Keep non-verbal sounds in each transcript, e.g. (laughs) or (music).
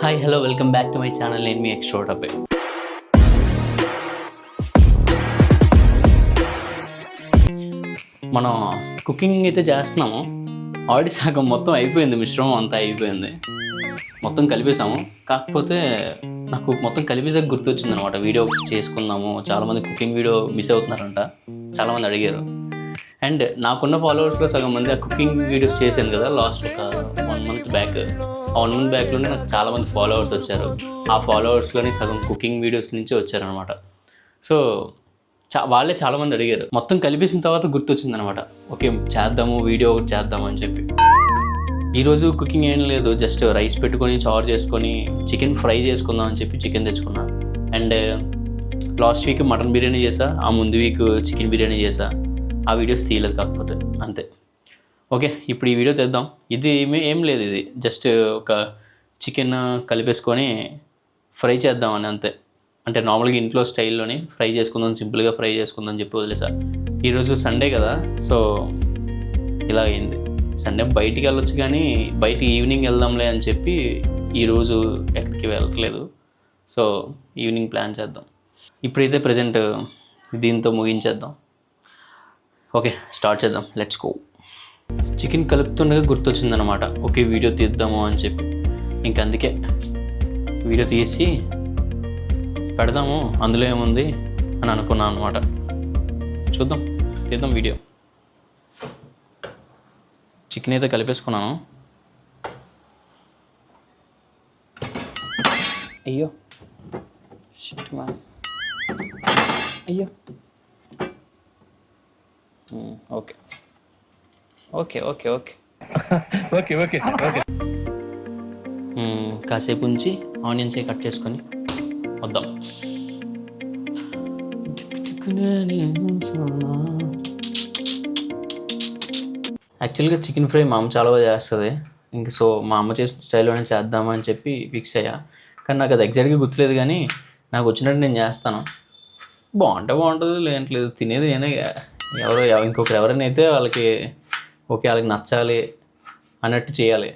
Hi hello welcome back to my channel నేను మీ ఎక్స్ట్రో అబ్బే మనం కుకింగ్ అయితే చేస్తున్నాము. ఆడి సగం మొత్తం అయిపోయింది మిశ్రమం అంతా అయిపోయింది. మొత్తం కలిపేసాము కాకపోతే నాకు మొత్తం కలిపేసాక గుర్తొచ్చింది అనమాట వీడియో చేసుకుందాము. చాలామంది కుకింగ్ వీడియో మిస్ అవుతున్నారంట. చాలామంది అడిగారు. అండ్ నాకున్న ఫాలోవర్స్లో సగం మంది ఆ కుకింగ్ వీడియోస్ చేశాను కదా లాస్ట్ ఒక వన్ మంత్ బ్యాక్ ఆ వన్ మంత్ బ్యాక్లోనే నాకు చాలామంది ఫాలోవర్స్ వచ్చారు. ఆ ఫాలోవర్స్లోని సగం కుకింగ్ వీడియోస్ నుంచి వచ్చారనమాట సో చా వాళ్ళే చాలామంది అడిగారు. మొత్తం కలిపేసిన తర్వాత గుర్తొచ్చిందనమాట ఓకే చేద్దాము వీడియో ఒకటి చేద్దాము అని చెప్పి. ఈరోజు కుకింగ్ ఏం లేదు జస్ట్ రైస్ పెట్టుకొని చారు చేసుకొని చికెన్ ఫ్రై చేసుకుందాం అని చెప్పి చికెన్ తెచ్చుకున్నా. And last week mutton biryani చేసా ఆ ముందు వీక్ చికెన్ బిర్యానీ చేసా ఆ వీడియోస్ తీయలేదు కాకపోతే అంతే. ఓకే ఇప్పుడు ఈ వీడియో తెద్దాం. ఇది ఏమీ ఏం లేదు ఇది. జస్ట్ ఒక చికెన్ కలిపేసుకొని ఫ్రై చేద్దామని అంతే. అంటే నార్మల్గా ఇంట్లో స్టైల్లోనే ఫ్రై చేసుకుందాం సింపుల్గా ఫ్రై చేసుకుందాం అని చెప్పి వదిలేసా ఈరోజు సండే కదా సో ఇలా అయింది. సండే బయటికి వెళ్ళొచ్చు కానీ బయట ఈవినింగ్ వెళ్దాంలే అని చెప్పి ఈరోజు ఎక్కడికి వెళ్ళట్లేదు. సో ఈవినింగ్ ప్లాన్ చేద్దాం. ఇప్పుడైతే ప్రజెంట్ దీంతో ముగించేద్దాం. ఓకే స్టార్ట్ చేద్దాం. లెట్స్ గో చికెన్ కలుపుతుండగా గుర్తొచ్చిందనమాట ఓకే వీడియో తీద్దాము అని చెప్పి. ఇంక అందుకే వీడియో తీసి పెడదాము అందులో ఏముంది అని అనుకున్నాను అనమాట చూద్దాం తీద్దాం వీడియో. చికెన్ అయితే కలిపేసుకున్నాను. అయ్యో. అయ్యో. Okay okay okay okay okay okay okay కాసేపు ఉంచి ఆనియన్స్ కట్ చేసుకొని వద్దాం. యాక్చువల్గా చికెన్ ఫ్రై మా అమ్మ చాలా బాగా చేస్తుంది. ఇంక సో మా అమ్మ చేసిన స్టైల్లోనే చేద్దామని చెప్పి ఫిక్స్ అయ్యా. కానీ నాకు అది ఎగ్జాక్ట్గా గుర్తులేదు కానీ నాకు వచ్చినట్టు నేను చేస్తాను. బాగుంటే బాగుంటుంది లేదంటలేదు తినేది నేనే ఎవరు ఇంకొకరు ఎవరైనా అయితే వాళ్ళకి ఓకే వాళ్ళకి నచ్చాలి అన్నట్టు చేయాలి.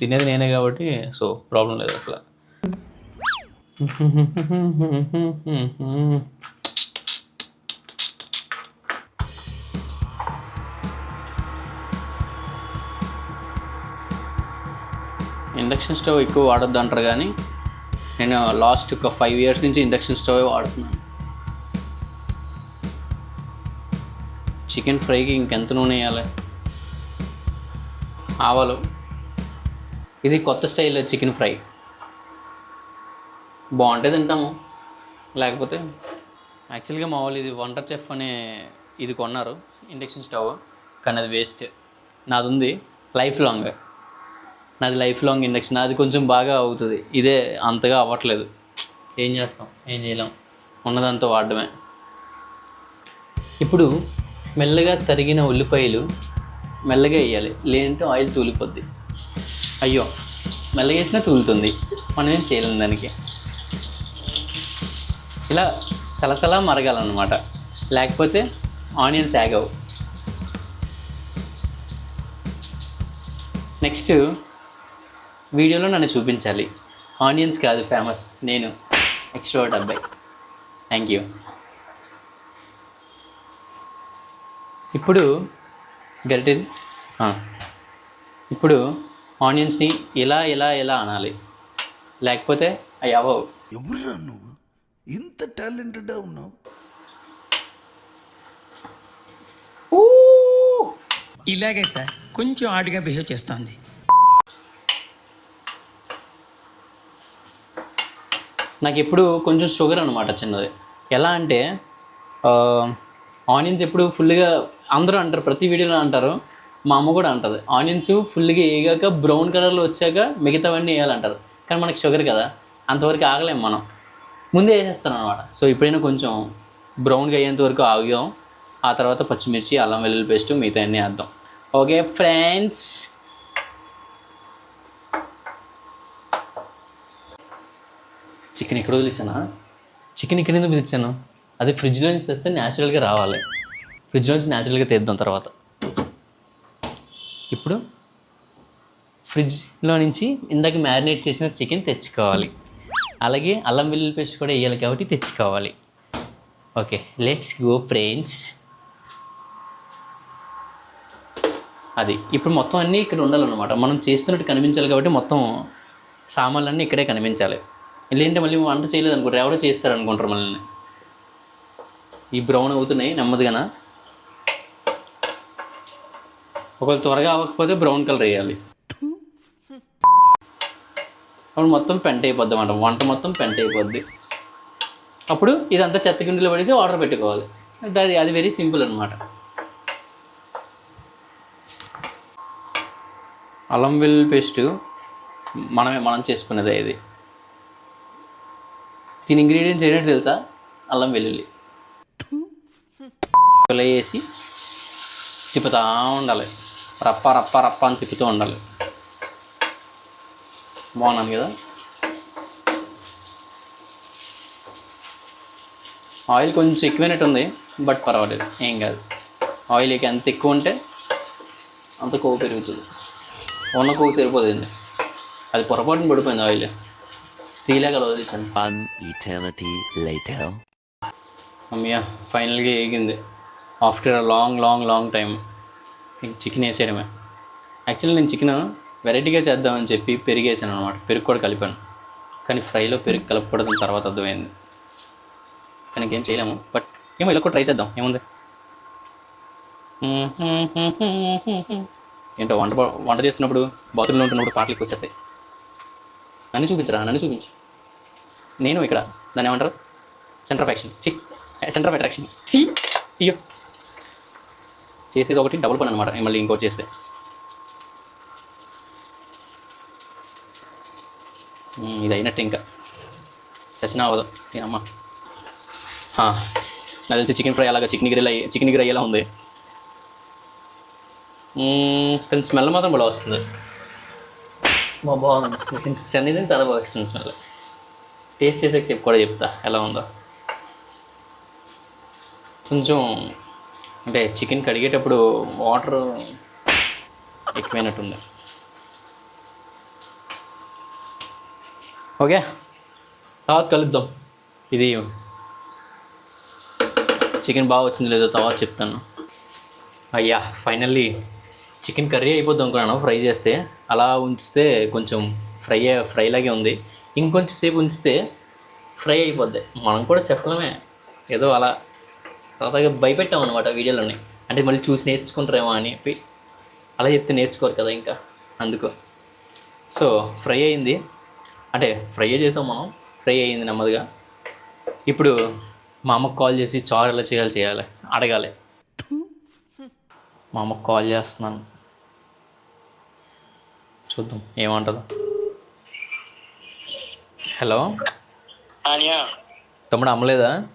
తినేది నేనే కాబట్టి సో ప్రాబ్లం లేదు అసలు. ఇండక్షన్ స్టవ్ ఎక్కువ వాడొద్దు అంటారు కానీ నేను లాస్ట్ ఒక ఫైవ్ ఇయర్స్ నుంచి ఇండక్షన్ స్టవ్ వాడుతున్నాను. చికెన్ ఫ్రైకి ఇంకెంత నూనె వేయాలి? ఆవాలు. ఇది కొత్త స్టైల్ చికెన్ ఫ్రై. బాగుంటే తింటాము. లేకపోతే యాక్చువల్గా మా వాళ్ళు ఇది వంటర్ చెఫ్ అనే ఇది కొన్నారు ఇండక్షన్ స్టవ్. కానీ అది వేస్ట్. నాది ఉంది లైఫ్ లాంగ్. నాది లైఫ్ లాంగ్ ఇండక్షన్. అది కొంచెం బాగా అవుతుంది. ఇదే అంతగా అవ్వట్లేదు. ఏం చేస్తాం? ఏం చేయలేం. ఉన్నదంతా వాడడమే. ఇప్పుడు మెల్లగా తరిగిన ఉల్లిపాయలు మెల్లగా వేయాలి. లేదంటే ఆయిల్ తూలిపోద్ది. అయ్యో మెల్లగా వేసినా తూలుతుంది. మనం ఏం చేయలేం దానికి. ఇలా సలసలా మరగాలన్నమాట. లేకపోతే ఆనియన్స్ యాగవు నెక్స్ట్ వీడియోలో నన్ను చూపించాలి. ఆనియన్స్ కాదు ఫేమస్. నేను ఎక్స్ట్రా అబ్బాయి. Thank you. ఇప్పుడు గరిటె ఆ. ఇప్పుడు ఆనియన్స్ని ఇలా ఇలా ఇలా అనాలి. లేకపోతే అవి అవ్వవు. ఎవరురా నువ్వు? ఇంత టాలెంటెడ్ ఉన్నావు. ఇలాగే సార్ కొంచెం ఆడిగా బిహేవ్ చేస్తోంది. నాకు ఎప్పుడు కొంచెం షుగర్ అనమాట చిన్నది. ఎలా అంటే ఆనియన్స్ ఎప్పుడు ఫుల్గా అందరూ అంటారు ప్రతి వీడియోలో అంటారు మా అమ్మ కూడా అంటుంది. ఆనియన్స్ ఫుల్గా వేగాక బ్రౌన్ కలర్లో వచ్చాక మిగతావన్నీ వేయాలంటారు. కానీ మనకి షుగర్ కదా అంతవరకు ఆగలేం మనం. ముందే వేసేస్తాను అనమాట సో ఇప్పుడైనా కొంచెం బ్రౌన్గా అయ్యేంత వరకు ఆగాం. ఆ తర్వాత పచ్చిమిర్చి అల్లం వెల్లుల్లి పేస్ట్ మిగతా అన్నీ వేద్దాం. Okay friends? చికెన్ ఎక్కడ వదిలేసానా? చికెన్ ఇక్కడ ఎందుకు తెచ్చాను? అది ఫ్రిడ్జ్లో నుంచి తెస్తే న్యాచురల్గా రావాలి. ఫ్రిడ్జ్లో నుంచి న్యాచురల్గా తెద్దాం తర్వాత. ఇప్పుడు ఫ్రిడ్జ్లో నుంచి ఇందాక మ్యారినేట్ చేసిన చికెన్ తెచ్చుకోవాలి. అలాగే అల్లం వెల్లుల్లి పేస్ట్ కూడా వేయాలి కాబట్టి తెచ్చుకోవాలి. ఓకే లెట్స్ గో ఫ్రెండ్స్ అది ఇప్పుడు మొత్తం అన్నీ ఇక్కడ ఉండాలన్నమాట. మనం చేస్తున్నట్టు కనిపించాలి కాబట్టి మొత్తం సామాన్లన్నీ ఇక్కడే కనిపించాలి. లేదంటే మళ్ళీ వంట చేయలేదు అనుకుంటారు ఎవరో చేస్తారు అనుకుంటారు మళ్ళీ ఈ బ్రౌన్ అవుతున్నాయి నెమ్మదిగాన? ఒకవేళ త్వరగా అవ్వకపోతే బ్రౌన్ కలర్ వేయాలి. అప్పుడు మొత్తం పెంట అయిపోద్ది అన్నమాట వంట మొత్తం పెంట అయిపోద్ది. అప్పుడు ఇదంతా చెత్త గిండిలో పడేసి ఆర్డర్ పెట్టుకోవాలి. అది అది వెరీ సింపుల్ అనమాట అల్లం వెల్లుల్లి పేస్ట్ మనమే మనం చేసుకునేదే ఇది. దీని ఇంగ్రీడియంట్స్ ఏంటంటే తెలుసా? అల్లం వెల్లుల్లి. ఇలా వేసి తిప్పుతూ ఉండాలి రప్ప రప్ప రప్ప అని తిప్పుతూ ఉండాలి బాగున్నాను కదా ఆయిల్ కొంచెం ఎక్కువైనట్టు ఉంది బట్ పర్వాలేదు ఏం కాదు ఆయిల్ ఇక ఎంత ఎక్కువ ఉంటే అంత కొవ్వు పెరుగుతుంది ఉన్న కొవ్వు సరిపోతుంది అది పొరపాటున పడిపోయింది ఆయిల్ తీలేక వదిలేసాను One eternity later. అమ్మయ్య ఫైనల్గా ఏగింది after a long long long time chicken వేసేయడమే. Actually నేను చికెన్ వెరైటీగా చేద్దామని చెప్పి పెరుగు వేసాను అనమాట పెరుగు కూడా కలిపాను. కానీ ఫ్రైలో పెరుగు కలపకూడదని తర్వాత అర్థమైంది. కానీ ఏం చేయలేము. బట్ ఏమో ఇలా కూడా ట్రై చేద్దాం. ఏముంది? (laughs) ఏంటో వంట వంట చేస్తున్నప్పుడు బాత్రూంలో ఉంటున్నప్పుడు పాటలు ఎక్కువ వచ్చేస్తాయి. నన్ను చూపించరా? నన్ను చూపించు. నేను ఇక్కడ దాన్ని ఏమంటారు? సెంటర్ ఆఫ్ యాక్షన్ చి సెంటర్ ఆఫ్ అట్రాక్షన్ చి అయ్యో. చేసేది ఒకటి డబుల్ పని అనమాట మళ్ళీ ఇంకోటి చేస్తే. ఇది అయినట్టు ఇంకా. చచ్చినా అవ్వదు ఏనమ్మా హా, నాకు తెలిసి చికెన్ ఫ్రై అలాగా చికెన్ గ్రిల్ అయ్యి చికెన్ గ్రై అయ్యేలా ఉంది. కొంచెం స్మెల్ మాత్రం బాగా వస్తుంది. బా బాగుంది. నిజం చాలా బాగా వస్తుంది స్మెల్. టేస్ట్ చేసాక చెప్పు కూడా చెప్తా. ఎలా ఉందో. కొంచెం అంటే చికెన్ కడిగేటప్పుడు వాటర్ ఎక్కువైనట్టుంది. ఓకే. తర్వాత కలుద్దాం. ఇది చికెన్ బాగా వచ్చింది లేదో తర్వాత చెప్తాను. అయ్యా ఫైనల్లీ చికెన్ కర్రీ అయిపోద్దాం అనుకున్నాను ఫ్రై చేస్తే. అలా ఉంచితే కొంచెం ఫ్రై ఫ్రై లాగే ఉంది. ఇంకొంచెం సేపు ఉంచితే ఫ్రై అయిపోద్ది. మనం కూడా చెప్పడమే ఏదో అలా సరదాగా భయపెట్టాం అనమాట వీడియోలోని అంటే మళ్ళీ చూసి నేర్చుకుంటారేమో అని చెప్పి అలా చెప్తే నేర్చుకోరు కదా ఇంకా అందుకు. సో ఫ్రై అయింది. అంటే ఫ్రై చేసాం మనం. ఫ్రై అయింది నెమ్మదిగా. ఇప్పుడు మా అమ్మకు కాల్ చేసి చారు ఎలా చేయాలి చేయాలి అడగాలి. మా అమ్మకు కాల్ చేస్తున్నాను. చూద్దాం ఏమంటుందో. హలో? తమ్ముడు అమ్మలేదా?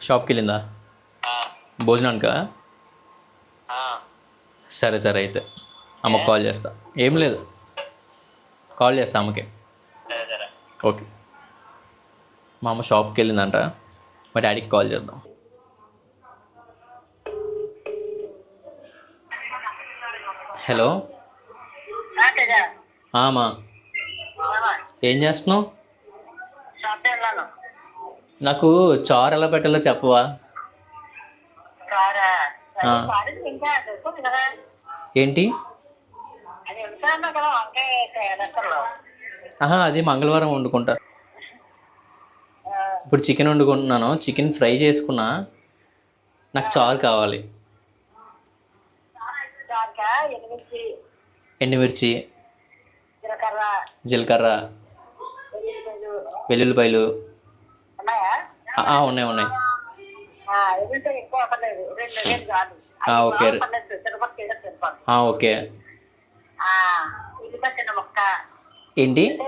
షాప్కి వెళ్ళిందా భోజనానికా? సరే సరే అయితే. అమ్మకి కాల్ చేస్తా. ఏం లేదు. కాల్ చేస్తా అమ్మకి. ఓకే. మా అమ్మ షాప్కి వెళ్ళిందంట మా డాడీకి కాల్ చేద్దాం. హలో? ఆ, అమ్మా ఏం చేస్తున్నావు? నాకు చారు ఎలా పెట్టాలో చెప్పవా. ఏంటి? ఆహా అది మంగళవారం వండుకుంటా. ఇప్పుడు చికెన్ వండుకుంటున్నాను. చికెన్ ఫ్రై చేసుకున్నా నాకు చారు కావాలి. ఎండుమిర్చి జీలకర్ర. వెల్లుల్లిపాయలు. కాదు. ఆ, ఓకే. ఓకే. ఏంటి?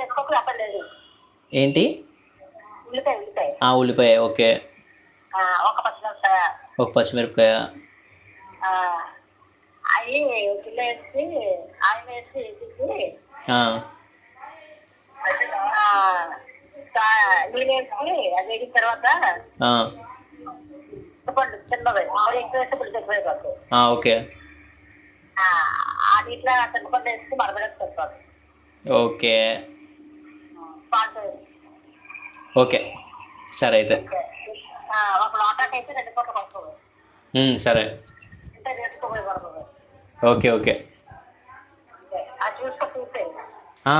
ఏంటి? ఉల్లిపాయ ఉల్లిపాయ. ఆ, ఉల్లిపాయ ఓకే. ఒక పచ్చిమిరపకాయ. అవి వేసి ఆయన వేసి వేసేసి ఆ, ఆ, కా- నీళ్ళు అది వేగిన తర్వాత ఆ, చింతపండు చిన్నది మరి ఎక్కువ వేస్తే అయిపోతుంది ఆ, ఓకే. ఆ, నీటిలో చింతపండు వేసి మరగడేసి పెట్టుకోవాలి ఓకే. ఓకే. సరే అయితే. ఒక లోటాకి అయితే రెండు పూటలు ఉమ్, సరే. పడుతుంది ఓకే ఓకే.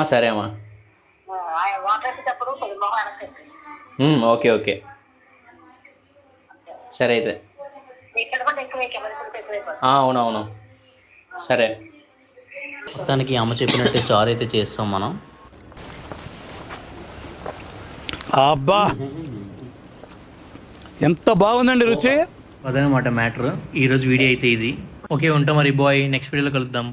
సరే అమ్మా. కొద్ది మొహం వెనక్కి ఓకే ఓకే. సరే అయితే. అవునవును. సరే. మొత్తానికి అమ్మ చెప్పినట్టే చారు అయితే చేస్తాం మనం. అబ్బా! ఎంత బాగుందండి రుచి. అదనమాట మ్యాటర్. ఈరోజు వీడియో అయితే ఇది. ఓకే ఉంటాం మరి బాయ్. నెక్స్ట్ వీడియోలో కలుద్దాం.